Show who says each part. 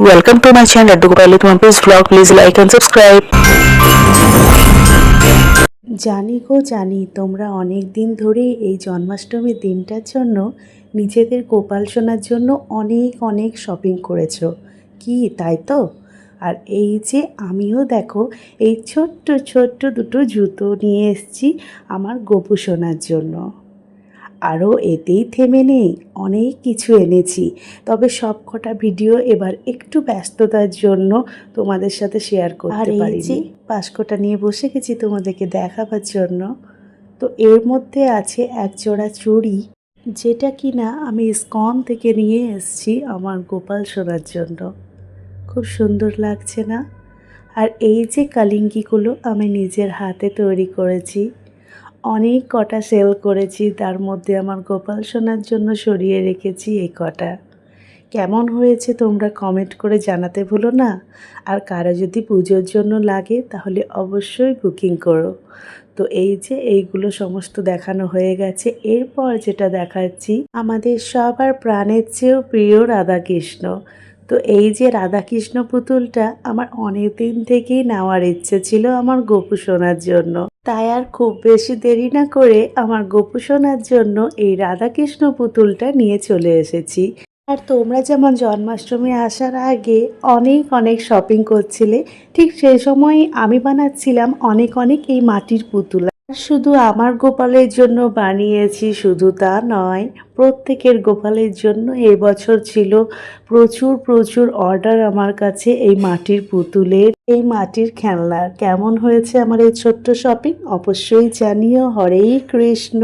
Speaker 1: Welcome to my channel Dugupali Tumampis vlog. Please like and subscribe.
Speaker 2: জানি গো, জানি, তোমরা অনেক দিন ধরেই এই জন্মাষ্টমীর দিনটার জন্য নিজেদের গোপাল সোনার জন্য অনেক অনেক শপিং করেছ কি, তাই তো আর এই যে আমিও দেখো, এই ছোট্ট ছোট্ট দুটো জুতো নিয়ে এসেছি আমার গোপু সোনার জন্য আরও এতেই থেমে নেই অনেক কিছু এনেছি। তবে সব কটা ভিডিও এবার একটু ব্যস্ততার জন্য তোমাদের সাথে শেয়ার করতে পারি পাঁচকোটা নিয়ে বসে গেছি তোমাদেরকে দেখাবার জন্য তো এর মধ্যে আছে এক জোড়া চুড়ি যেটা কি না আমি স্কন থেকে নিয়ে এসেছি আমার গোপাল শোনার জন্য। খুব সুন্দর লাগছে না? আর এই যে কালিঙ্গিগুলো আমি নিজের হাতে তৈরি করেছি অনেক কটা সেল করেছি, তার মধ্যে আমার গোপাল সোনার জন্য সরিয়ে রেখেছি এই কটা। কেমন হয়েছে তোমরা কমেন্ট করে জানাতে ভুলো না। আর কারও যদি পুজোর জন্য লাগে, তাহলে অবশ্যই বুকিং করো। তো এই যে এইগুলো সমস্ত দেখানো হয়ে গেছে, এরপর যেটা দেখাচ্ছি, আমাদের সবার প্রাণের চেয়েও প্রিয় রাধাকৃষ্ণ। তো এই যে রাধাকৃষ্ণ পুতুলটা আমার অনেক দিন থেকেই নেওয়ার ইচ্ছে ছিল আমার গোপু সোনার জন্য। তাই আর খুব বেশি দেরি না করে আমার গোপু সোনার জন্য এই রাধাকৃষ্ণ পুতুলটা নিয়ে চলে এসেছি। আর তোমরা যেমন জন্মাষ্টমী আসার আগে অনেক অনেক শপিং করছিলে, ঠিক সেই সময়ই আমি বানাচ্ছিলাম অনেক অনেক এই মাটির পুতুল। শুধু আমার গোপালের জন্য বানিয়েছি, শুধু তা নয়, প্রত্যেকের গোপালের জন্য এবছর ছিল প্রচুর প্রচুর অর্ডার আমার কাছে এই মাটির পুতুলের, এই মাটির খেলনার। কেমন হয়েছে আমার এই ছোট্ট শপিং অবশ্যই জানিও। হরে কৃষ্ণ।